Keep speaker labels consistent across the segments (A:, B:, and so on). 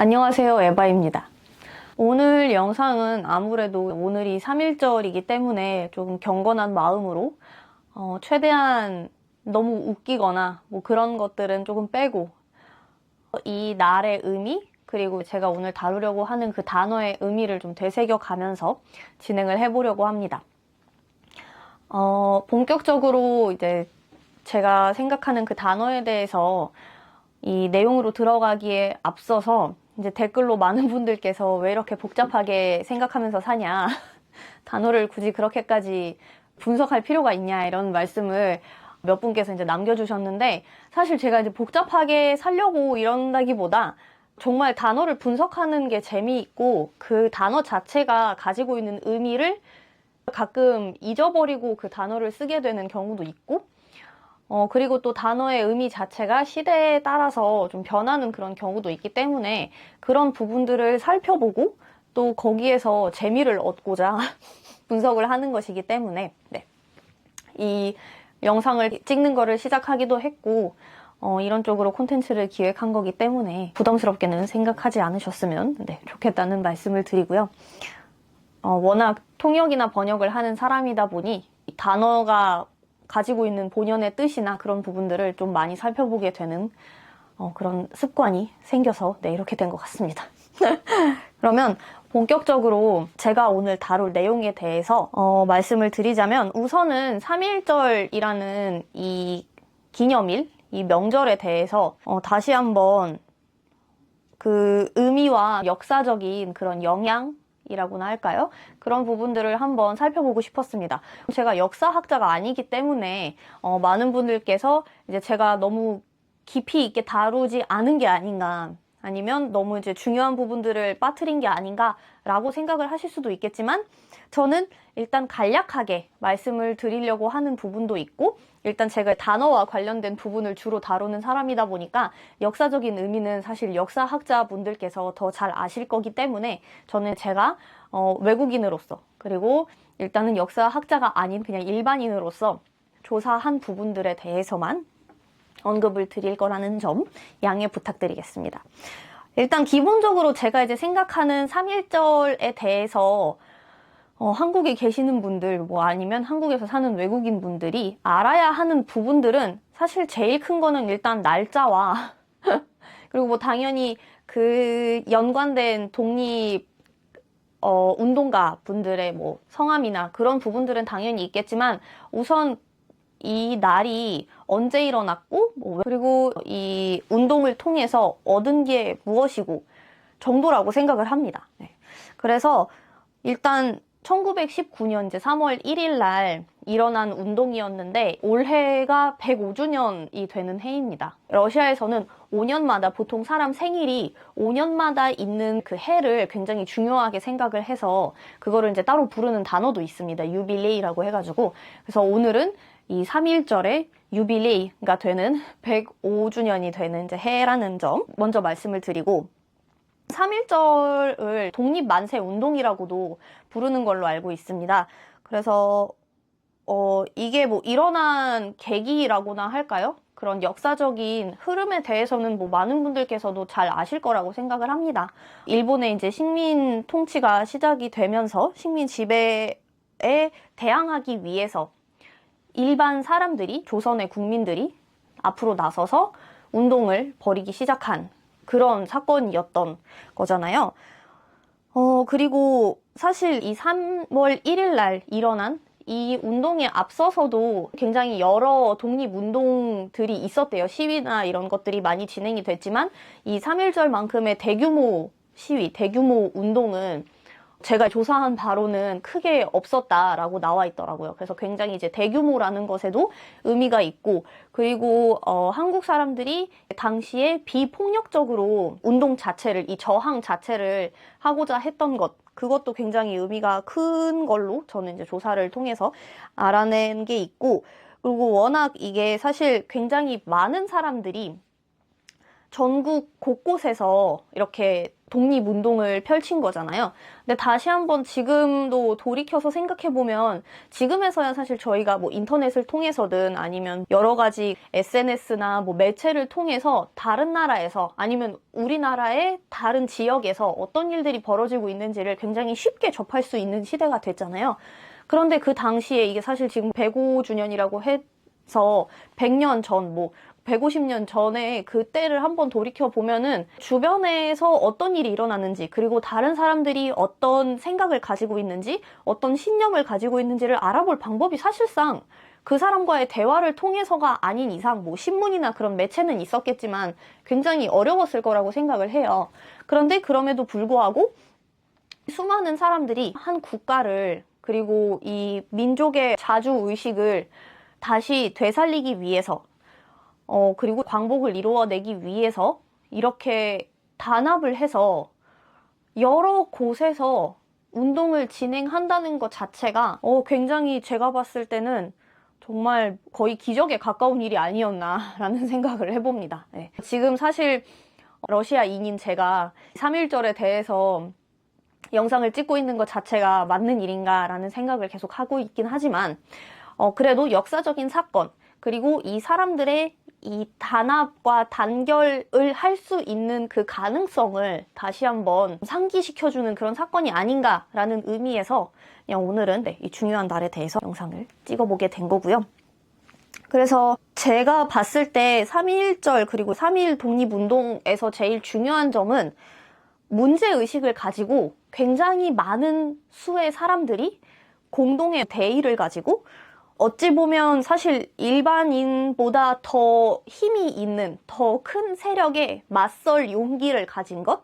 A: 안녕하세요. 에바입니다. 오늘 영상은 아무래도 오늘이 3일절이기 때문에 좀 경건한 마음으로 어, 최대한 너무 웃기거나 뭐 그런 것들은 조금 빼고 이 날의 의미 그리고 제가 오늘 다루려고 하는 그 단어의 의미를 좀 되새겨 가면서 진행을 해보려고 합니다. 어, 본격적으로 이제 제가 생각하는 그 단어에 대해서 이 내용으로 들어가기에 앞서서 이제 댓글로 많은 분들께서 왜 이렇게 복잡하게 생각하면서 사냐. 단어를 굳이 그렇게까지 분석할 필요가 있냐. 이런 말씀을 몇 분께서 이제 남겨주셨는데 사실 제가 이제 복잡하게 살려고 이런다기보다 정말 단어를 분석하는 게 재미있고 그 단어 자체가 가지고 있는 의미를 가끔 잊어버리고 그 단어를 쓰게 되는 경우도 있고 어, 그리고 또 단어의 의미 자체가 시대에 따라서 좀 변하는 그런 경우도 있기 때문에 그런 부분들을 살펴보고 또 거기에서 재미를 얻고자 분석을 하는 것이기 때문에 네. 이 영상을 찍는 거를 시작하기도 했고 어, 이런 쪽으로 콘텐츠를 기획한 거기 때문에 부담스럽게는 생각하지 않으셨으면 네, 좋겠다는 말씀을 드리고요. 어, 워낙 통역이나 번역을 하는 사람이다 보니 이 단어가 가지고 있는 본연의 뜻이나 그런 부분들을 좀 많이 살펴보게 되는 어, 그런 습관이 생겨서 네, 이렇게 된 것 같습니다. 그러면 본격적으로 제가 오늘 다룰 내용에 대해서 어, 말씀을 드리자면 우선은 3.1절이라는 이 기념일, 이 명절에 대해서 어, 다시 한번 그 의미와 역사적인 그런 영향 이라고나 할까요? 그런 부분들을 한번 살펴보고 싶었습니다. 제가 역사학자가 아니기 때문에 어, 많은 분들께서 이제 제가 너무 깊이 있게 다루지 않은 게 아닌가 아니면 너무 이제 중요한 부분들을 빠뜨린 게 아닌가라고 생각을 하실 수도 있겠지만 저는 일단 간략하게 말씀을 드리려고 하는 부분도 있고 일단 제가 단어와 관련된 부분을 주로 다루는 사람이다 보니까 역사적인 의미는 사실 역사학자 분들께서 더 잘 아실 거기 때문에 저는 제가 어, 외국인으로서 그리고 일단은 역사학자가 아닌 그냥 일반인으로서 조사한 부분들에 대해서만 언급을 드릴 거라는 점 양해 부탁드리겠습니다. 일단 기본적으로 제가 이제 생각하는 3.1절에 대해서 어, 한국에 계시는 분들, 뭐 아니면 한국에서 사는 외국인 분들이 알아야 하는 부분들은 사실 제일 큰 거는 일단 날짜와 그리고 뭐 당연히 그 연관된 독립 어, 운동가 분들의 뭐 성함이나 그런 부분들은 당연히 있겠지만 우선 이 날이 언제 일어났고 뭐 그리고 이 운동을 통해서 얻은 게 무엇이고 정도라고 생각을 합니다. 네. 그래서 일단 1919년 이제 3월 1일 날 일어난 운동이었는데 올해가 105주년이 되는 해입니다. 러시아에서는 5년마다 보통 사람 생일이 5년마다 있는 그 해를 굉장히 중요하게 생각을 해서 그거를 이제 따로 부르는 단어도 있습니다. 유빌레이라고 해가지고 그래서 오늘은 이 3일절에 유빌레이가 되는 105주년이 되는 이제 해라는 점 먼저 말씀을 드리고 3.1절을 독립만세 운동이라고도 부르는 걸로 알고 있습니다. 그래서 어, 이게 뭐 일어난 계기라고나 할까요? 그런 역사적인 흐름에 대해서는 뭐 많은 분들께서도 잘 아실 거라고 생각을 합니다. 일본의 이제 식민 통치가 시작이 되면서 식민 지배에 대항하기 위해서 일반 사람들이 조선의 국민들이 앞으로 나서서 운동을 벌이기 시작한 그런 사건이었던 거잖아요. 어, 그리고 사실 이 3월 1일 날 일어난 이 운동에 앞서서도 굉장히 여러 독립운동들이 있었대요. 시위나 이런 것들이 많이 진행이 됐지만 이 3.1절만큼의 대규모 시위, 대규모 운동은 제가 조사한 바로는 크게 없었다라고 나와 있더라고요. 그래서 굉장히 이제 대규모라는 것에도 의미가 있고, 그리고 어, 한국 사람들이 당시에 비폭력적으로 운동 자체를, 이 저항 자체를 하고자 했던 것, 그것도 굉장히 의미가 큰 걸로 저는 이제 조사를 통해서 알아낸 게 있고, 그리고 워낙 이게 사실 굉장히 많은 사람들이 전국 곳곳에서 이렇게 독립운동을 펼친 거잖아요. 근데 다시 한번 지금도 돌이켜서 생각해보면 지금에서야 사실 저희가 뭐 인터넷을 통해서든 아니면 여러 가지 SNS나 뭐 매체를 통해서 다른 나라에서 아니면 우리나라의 다른 지역에서 어떤 일들이 벌어지고 있는지를 굉장히 쉽게 접할 수 있는 시대가 됐잖아요. 그런데 그 당시에 이게 사실 지금 105주년이라고 해서 100년 전, 뭐 150년 전에 그때를 한번 돌이켜 보면은 주변에서 어떤 일이 일어나는지 그리고 다른 사람들이 어떤 생각을 가지고 있는지 어떤 신념을 가지고 있는지를 알아볼 방법이 사실상 그 사람과의 대화를 통해서가 아닌 이상 뭐 신문이나 그런 매체는 있었겠지만 굉장히 어려웠을 거라고 생각을 해요. 그런데 그럼에도 불구하고 수많은 사람들이 한 국가를 그리고 이 민족의 자주 의식을 다시 되살리기 위해서 어, 그리고 광복을 이루어내기 위해서 이렇게 단합을 해서 여러 곳에서 운동을 진행한다는 것 자체가 어, 굉장히 제가 봤을 때는 정말 거의 기적에 가까운 일이 아니었나라는 생각을 해봅니다. 네. 지금 사실 러시아인인 제가 3.1절에 대해서 영상을 찍고 있는 것 자체가 맞는 일인가라는 생각을 계속 하고 있긴 하지만 어, 그래도 역사적인 사건 그리고 이 사람들의 이 단합과 단결을 할 수 있는 그 가능성을 다시 한번 상기시켜주는 그런 사건이 아닌가라는 의미에서 그냥 오늘은 네, 이 중요한 날에 대해서 영상을 찍어보게 된 거고요. 그래서 제가 봤을 때 3.1절 그리고 3.1 독립운동에서 제일 중요한 점은 문제의식을 가지고 굉장히 많은 수의 사람들이 공동의 대의를 가지고 어찌 보면 사실 일반인보다 더 힘이 있는 더 큰 세력에 맞설 용기를 가진 것?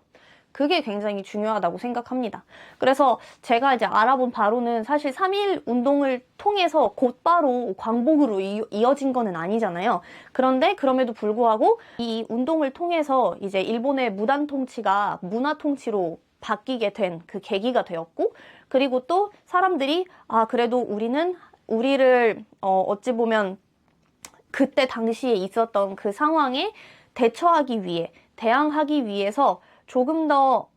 A: 그게 굉장히 중요하다고 생각합니다. 그래서 제가 이제 알아본 바로는 사실 3.1 운동을 통해서 곧바로 광복으로 이어진 거는 아니잖아요. 그런데 그럼에도 불구하고 이 운동을 통해서 이제 일본의 무단 통치가 문화 통치로 바뀌게 된 그 계기가 되었고, 그리고 또 사람들이, 아, 그래도 우리는 우리를 어, 어찌 보면 그때 당시에 있었던 그 상황에 대처하기 위해 대항하기 위해서 조금 더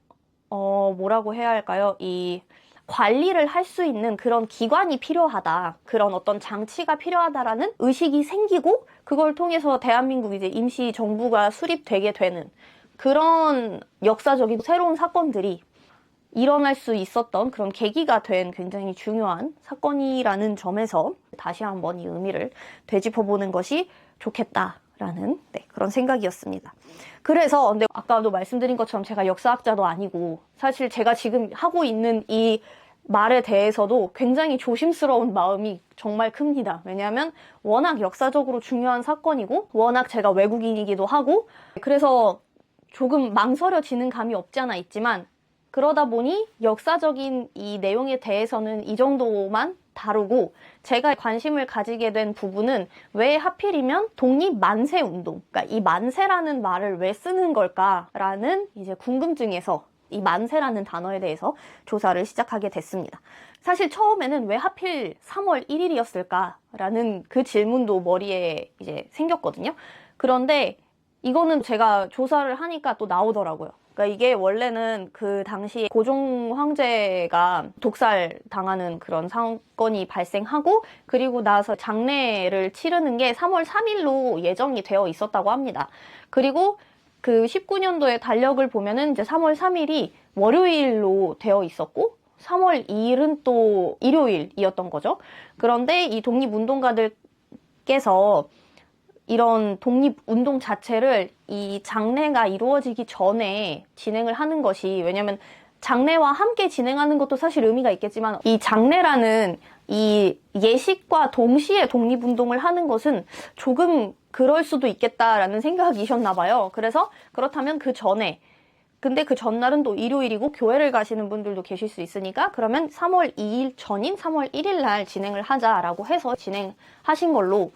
A: 어, 뭐라고 해야 할까요? 이 관리를 할 수 있는 그런 기관이 필요하다. 그런 어떤 장치가 필요하다라는 의식이 생기고 그걸 통해서 대한민국 이제 임시 정부가 수립되게 되는 그런 역사적인 새로운 사건들이 일어날 수 있었던 그런 계기가 된 굉장히 중요한 사건이라는 점에서 다시 한번 이 의미를 되짚어 보는 것이 좋겠다 라는 네, 그런 생각이었습니다. 그래서 근데 아까도 말씀드린 것처럼 제가 역사학자도 아니고 사실 제가 지금 하고 있는 이 말에 대해서도 굉장히 조심스러운 마음이 정말 큽니다. 왜냐하면 워낙 역사적으로 중요한 사건이고 워낙 제가 외국인이기도 하고 그래서 조금 망설여지는 감이 없지 않아 있지만 그러다 보니 역사적인 이 내용에 대해서는 이 정도만 다루고 제가 관심을 가지게 된 부분은 왜 하필이면 독립 만세 운동, 그러니까 이 만세라는 말을 왜 쓰는 걸까라는 이제 궁금증에서 이 만세라는 단어에 대해서 조사를 시작하게 됐습니다. 사실 처음에는 왜 하필 3월 1일이었을까라는 그 질문도 머리에 이제 생겼거든요. 그런데 이거는 제가 조사를 하니까 또 나오더라고요. 그러니까 이게 원래는 그 당시 고종 황제가 독살 당하는 그런 사건이 발생하고 그리고 나서 장례를 치르는 게 3월 3일로 예정이 되어 있었다고 합니다. 그리고 그 19년도에 달력을 보면은 이제 3월 3일이 월요일로 되어 있었고 3월 2일은 또 일요일이었던 거죠. 그런데 이 독립운동가들께서 이런 독립운동 자체를 이 장례가 이루어지기 전에 진행을 하는 것이 왜냐면 장례와 함께 진행하는 것도 사실 의미가 있겠지만 이 장례라는 이 예식과 동시에 독립운동을 하는 것은 조금 그럴 수도 있겠다라는 생각이셨나 봐요. 그래서 그렇다면 그 전에 근데 그 전날은 또 일요일이고 교회를 가시는 분들도 계실 수 있으니까 그러면 3월 2일 전인 3월 1일 날 진행을 하자라고 해서 진행하신 걸로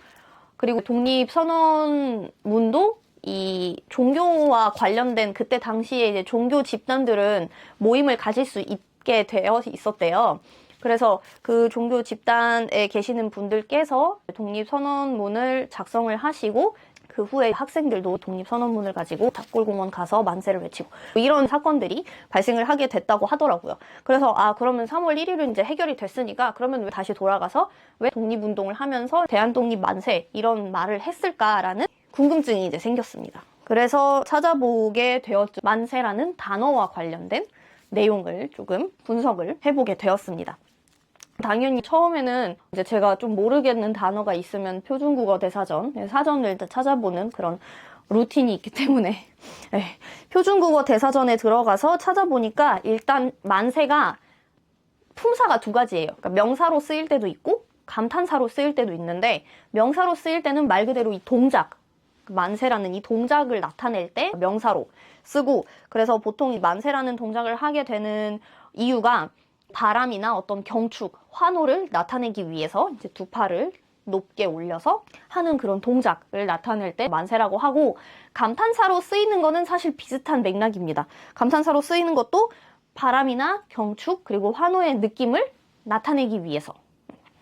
A: 그리고 독립 선언문도 이 종교와 관련된 그때 당시에 이제 종교 집단들은 모임을 가질 수 있게 되어 있었대요. 그래서 그 종교 집단에 계시는 분들께서 독립선언문을 작성을 하시고 그 후에 학생들도 독립선언문을 가지고 닭골공원 가서 만세를 외치고 이런 사건들이 발생을 하게 됐다고 하더라고요. 그래서 아 그러면 3월 1일은 이제 해결이 됐으니까 그러면 왜 다시 돌아가서 왜 독립운동을 하면서 대한독립 만세 이런 말을 했을까라는 궁금증이 이제 생겼습니다. 그래서 찾아보게 되었죠. 만세라는 단어와 관련된 내용을 조금 분석을 해보게 되었습니다. 당연히 처음에는 이제 제가 좀 모르겠는 단어가 있으면 표준국어 대사전, 네, 사전을 찾아보는 그런 루틴이 있기 때문에 네, 표준국어 대사전에 들어가서 찾아보니까 일단 만세가 품사가 두 가지예요. 그러니까 명사로 쓰일 때도 있고 감탄사로 쓰일 때도 있는데 명사로 쓰일 때는 말 그대로 이 동작 만세라는 이 동작을 나타낼 때 명사로 쓰고 그래서 보통 이 만세라는 동작을 하게 되는 이유가 바람이나 어떤 경축, 환호를 나타내기 위해서 이제 두 팔을 높게 올려서 하는 그런 동작을 나타낼 때 만세라고 하고 감탄사로 쓰이는 거는 사실 비슷한 맥락입니다. 감탄사로 쓰이는 것도 바람이나 경축 그리고 환호의 느낌을 나타내기 위해서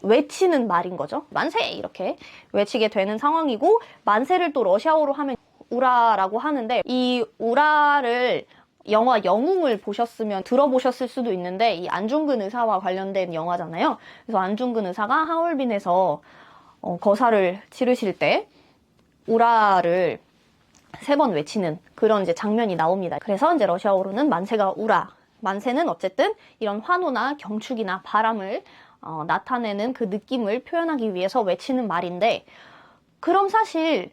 A: 외치는 말인 거죠. 만세 이렇게 외치게 되는 상황이고 만세를 또 러시아어로 하면 우라라고 하는데 이 우라를 영화 영웅을 보셨으면 들어보셨을 수도 있는데 이 안중근 의사와 관련된 영화잖아요. 그래서 안중근 의사가 하얼빈에서 어, 거사를 치르실 때 우라를 세 번 외치는 그런 이제 장면이 나옵니다. 그래서 이제 러시아어로는 만세가 우라. 만세는 어쨌든 이런 환호나 경축이나 바람을 어, 나타내는 그 느낌을 표현하기 위해서 외치는 말인데 그럼 사실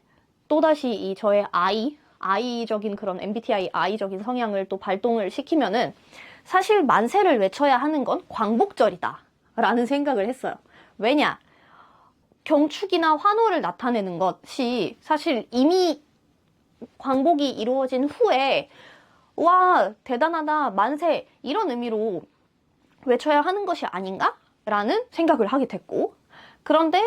A: 또다시 이 저의 아이 아이적인 그런 MBTI 아이적인 성향을 또 발동을 시키면은 사실 만세를 외쳐야 하는 건 광복절이다 라는 생각을 했어요. 왜냐? 경축이나 환호를 나타내는 것이 사실 이미 광복이 이루어진 후에 와 대단하다 만세 이런 의미로 외쳐야 하는 것이 아닌가? 라는 생각을 하게 됐고 그런데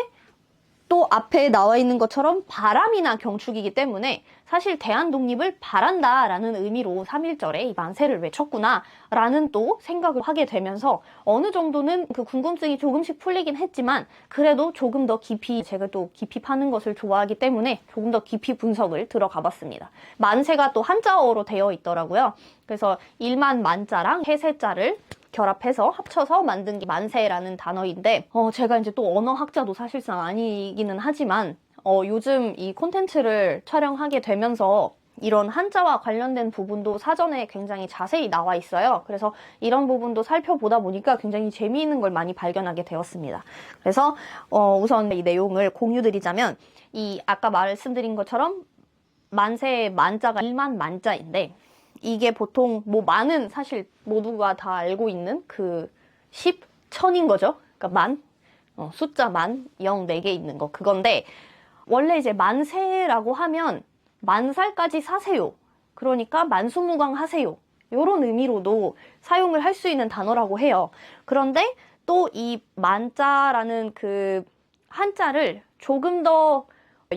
A: 또 앞에 나와 있는 것처럼 바람이나 경축이기 때문에 사실 대한 독립을 바란다 라는 의미로 3.1절에 이 만세를 외쳤구나 라는 또 생각을 하게 되면서 어느 정도는 그 궁금증이 조금씩 풀리긴 했지만 그래도 조금 더 깊이 제가 또 깊이 파는 것을 좋아하기 때문에 조금 더 깊이 분석을 들어가 봤습니다. 만세가 또 한자어로 되어 있더라고요. 그래서 일만 만자랑 해세자를 결합해서 합쳐서 만든 게 만세라는 단어인데 어, 제가 이제 또 언어학자도 사실상 아니기는 하지만 어, 요즘 이 콘텐츠를 촬영하게 되면서 이런 한자와 관련된 부분도 사전에 굉장히 자세히 나와 있어요. 그래서 이런 부분도 살펴보다 보니까 굉장히 재미있는 걸 많이 발견하게 되었습니다. 그래서 어, 우선 이 내용을 공유드리자면 이 아까 말씀드린 것처럼 만세의 만자가 1만 만자인데 이게 보통 뭐 만은 사실 모두가 다 알고 있는 그 10, 천인 거죠. 그러니까 만, 어, 숫자 만, 0, 4개 있는 거 그건데 원래 이제 만세라고 하면 만 살까지 사세요. 그러니까 만수무강 하세요. 요런 의미로도 사용을 할 수 있는 단어라고 해요. 그런데 또 이 만자라는 그 한자를 조금 더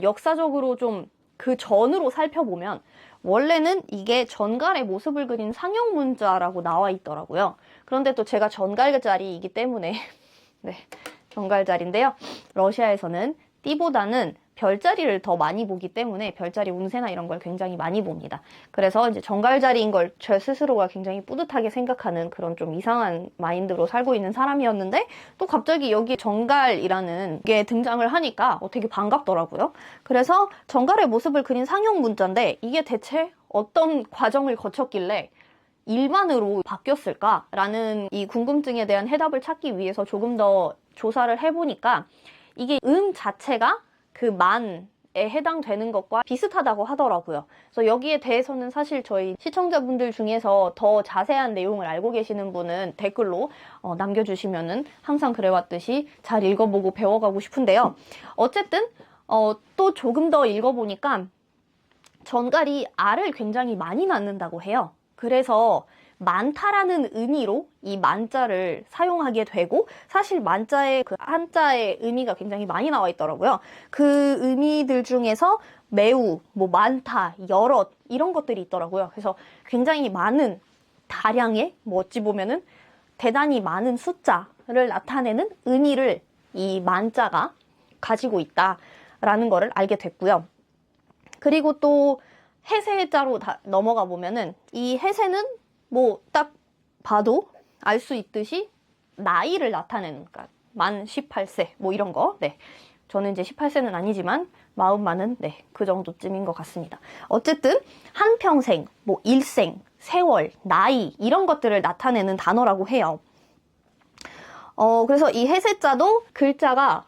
A: 역사적으로 좀 그 전으로 살펴보면 원래는 이게 전갈의 모습을 그린 상형 문자라고 나와 있더라고요. 그런데 또 제가 전갈 자리이기 때문에 네, 전갈 자리인데요. 러시아에서는 띠보다는 별자리를 더 많이 보기 때문에 별자리 운세나 이런 걸 굉장히 많이 봅니다. 그래서 이제 정갈자리인 걸 제 스스로가 굉장히 뿌듯하게 생각하는 그런 좀 이상한 마인드로 살고 있는 사람이었는데 또 갑자기 여기 정갈이라는 게 등장을 하니까 어, 되게 반갑더라고요. 그래서 정갈의 모습을 그린 상형 문자인데 이게 대체 어떤 과정을 거쳤길래 일반으로 바뀌었을까라는 이 궁금증에 대한 해답을 찾기 위해서 조금 더 조사를 해보니까 이게 음 자체가 그 만에 해당되는 것과 비슷하다고 하더라고요. 그래서 여기에 대해서는 사실 저희 시청자분들 중에서 더 자세한 내용을 알고 계시는 분은 댓글로 어, 남겨주시면은 항상 그래왔듯이 잘 읽어보고 배워가고 싶은데요. 어쨌든 어, 또 조금 더 읽어보니까 전갈이 알을 굉장히 많이 낳는다고 해요. 그래서 많다라는 의미로 이 만자를 사용하게 되고 사실 만자의 그 한자의 의미가 굉장히 많이 나와 있더라고요. 그 의미들 중에서 매우, 뭐 많다, 여럿 이런 것들이 있더라고요. 그래서 굉장히 많은 다량의 뭐 어찌 보면은 대단히 많은 숫자를 나타내는 의미를 이 만자가 가지고 있다라는 거를 알게 됐고요. 그리고 또 해세자로 다 넘어가 보면은 이 해세는 뭐 딱 봐도 알 수 있듯이 나이를 나타내는 그러니까 만 18세 뭐 이런 거. 네. 저는 이제 18세는 아니지만 마음만은 네, 그 정도쯤인 것 같습니다. 어쨌든 한평생, 뭐 일생, 세월, 나이 이런 것들을 나타내는 단어라고 해요. 어, 그래서 이 해세자도 글자가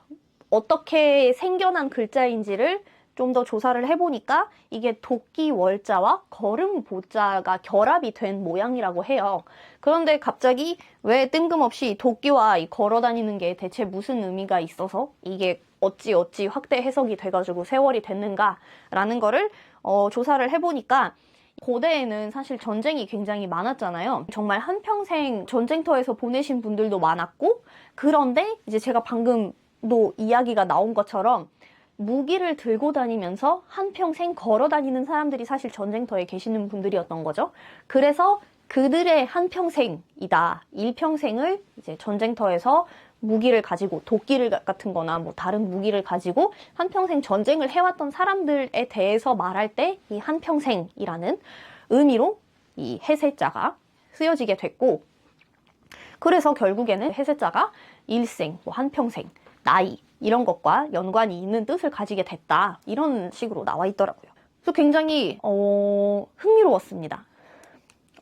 A: 어떻게 생겨난 글자인지를 좀 더 조사를 해보니까 이게 도끼 월자와 걸음 보자가 결합이 된 모양이라고 해요. 그런데 갑자기 왜 뜬금없이 도끼와 이 걸어 다니는 게 대체 무슨 의미가 있어서 이게 어찌 어찌 확대 해석이 돼가지고 세월이 됐는가라는 거를 어, 조사를 해보니까 고대에는 사실 전쟁이 굉장히 많았잖아요. 정말 한평생 전쟁터에서 보내신 분들도 많았고, 그런데 이제 제가 방금도 이야기가 나온 것처럼 무기를 들고 다니면서 한평생 걸어 다니는 사람들이 사실 전쟁터에 계시는 분들이었던 거죠. 그래서 그들의 한평생이다. 일평생을 이제 전쟁터에서 무기를 가지고 도끼를 같은 거나 뭐 다른 무기를 가지고 한평생 전쟁을 해왔던 사람들에 대해서 말할 때 이 한평생이라는 의미로 이 해세자가 쓰여지게 됐고 그래서 결국에는 해세자가 일생, 뭐 한평생, 나이 이런 것과 연관이 있는 뜻을 가지게 됐다 이런 식으로 나와 있더라고요. 그래서 굉장히 어, 흥미로웠습니다.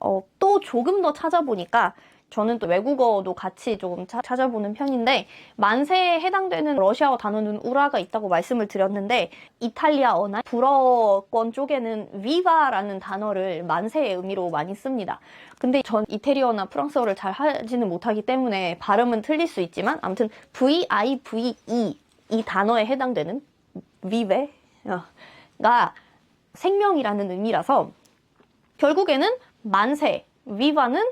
A: 어, 또 조금 더 찾아보니까 저는 또 외국어도 같이 조금 차- 찾아보는 편인데 만세에 해당되는 러시아어 단어는 우라가 있다고 말씀을 드렸는데 이탈리아어나 불어권 쪽에는 viva라는 단어를 만세의 의미로 많이 씁니다. 근데 전 이태리어나 프랑스어를 잘 하지는 못하기 때문에 발음은 틀릴 수 있지만 아무튼 V-I-V-E 이 단어에 해당되는 vive가 생명이라는 의미라서 결국에는 만세, viva는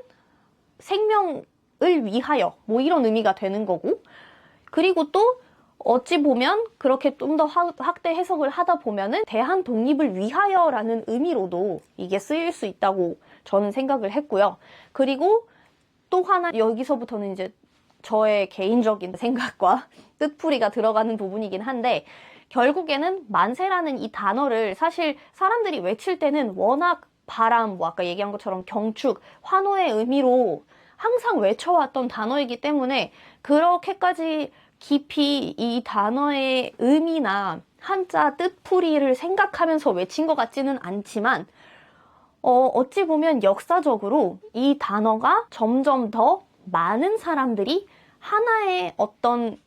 A: 생명을 위하여 뭐 이런 의미가 되는 거고 그리고 또 어찌 보면 그렇게 좀 더 확대 해석을 하다 보면은 대한 독립을 위하여라는 의미로도 이게 쓰일 수 있다고 저는 생각을 했고요. 그리고 또 하나 여기서부터는 이제 저의 개인적인 생각과 뜻풀이가 들어가는 부분이긴 한데 결국에는 만세라는 이 단어를 사실 사람들이 외칠 때는 워낙 바람, 뭐 아까 얘기한 것처럼 경축, 환호의 의미로 항상 외쳐왔던 단어이기 때문에 그렇게까지 깊이 이 단어의 의미나 한자 뜻풀이를 생각하면서 외친 것 같지는 않지만 어, 어찌 보면 역사적으로 이 단어가 점점 더 많은 사람들이 하나의 어떤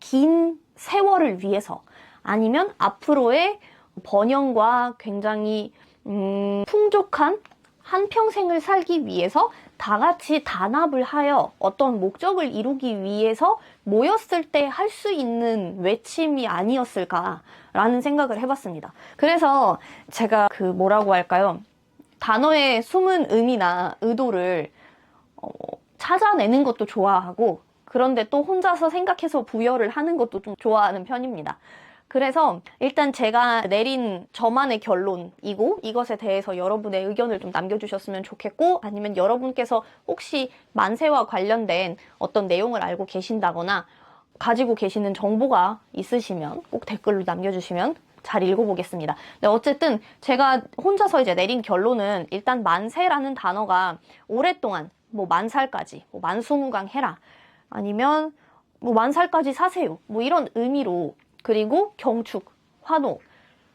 A: 긴 세월을 위해서 아니면 앞으로의 번영과 굉장히 음, 풍족한 한평생을 살기 위해서 다 같이 단합을 하여 어떤 목적을 이루기 위해서 모였을 때 할 수 있는 외침이 아니었을까라는 생각을 해봤습니다. 그래서 제가 그 뭐라고 할까요? 단어의 숨은 의미나 의도를 어, 찾아내는 것도 좋아하고 그런데 또 혼자서 생각해서 부여를 하는 것도 좀 좋아하는 편입니다. 그래서 일단 제가 내린 저만의 결론이고 이것에 대해서 여러분의 의견을 좀 남겨주셨으면 좋겠고 아니면 여러분께서 혹시 만세와 관련된 어떤 내용을 알고 계신다거나 가지고 계시는 정보가 있으시면 꼭 댓글로 남겨주시면 잘 읽어보겠습니다. 네, 어쨌든 제가 혼자서 이제 내린 결론은 일단 만세라는 단어가 오랫동안 뭐 만살까지 뭐 만수무강 해라 아니면 뭐 만살까지 사세요 뭐 이런 의미로 그리고 경축, 환호,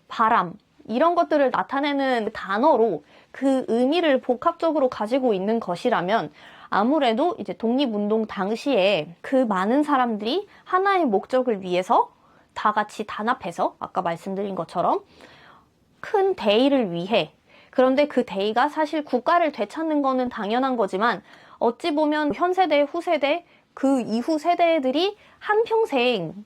A: 바람 이런 것들을 나타내는 단어로 그 의미를 복합적으로 가지고 있는 것이라면 아무래도 이제 독립운동 당시에 그 많은 사람들이 하나의 목적을 위해서 다 같이 단합해서 아까 말씀드린 것처럼 큰 대의를 위해 그런데 그 대의가 사실 국가를 되찾는 거는 당연한 거지만 어찌 보면 현 세대, 후세대, 그 이후 세대들이 한평생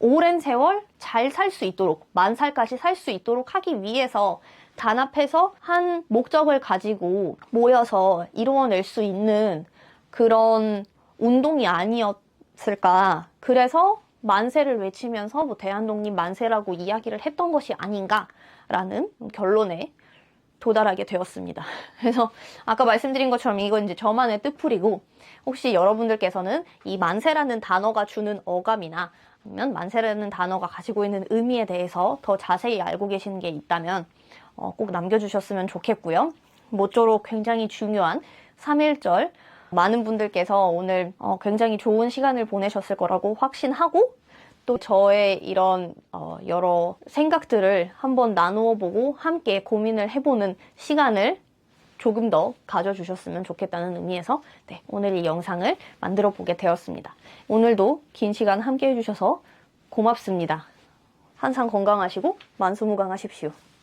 A: 오랜 세월 잘 살 수 있도록 만 살까지 살 수 있도록 하기 위해서 단합해서 한 목적을 가지고 모여서 이루어낼 수 있는 그런 운동이 아니었을까. 그래서 만세를 외치면서 뭐 대한독립 만세라고 이야기를 했던 것이 아닌가라는 결론에 도달하게 되었습니다. 그래서 아까 말씀드린 것처럼 이건 이제 저만의 뜻풀이고 혹시 여러분들께서는 이 만세라는 단어가 주는 어감이나 아니면 만세라는 단어가 가지고 있는 의미에 대해서 더 자세히 알고 계시는 게 있다면 어, 꼭 남겨주셨으면 좋겠고요. 모쪼록 굉장히 중요한 3.1절 많은 분들께서 오늘 어, 굉장히 좋은 시간을 보내셨을 거라고 확신하고 또 저의 이런 어, 여러 생각들을 한번 나누어 보고 함께 고민을 해보는 시간을 조금 더 가져주셨으면 좋겠다는 의미에서 네, 오늘 이 영상을 만들어 보게 되었습니다. 오늘도 긴 시간 함께 해주셔서 고맙습니다. 항상 건강하시고 만수무강하십시오.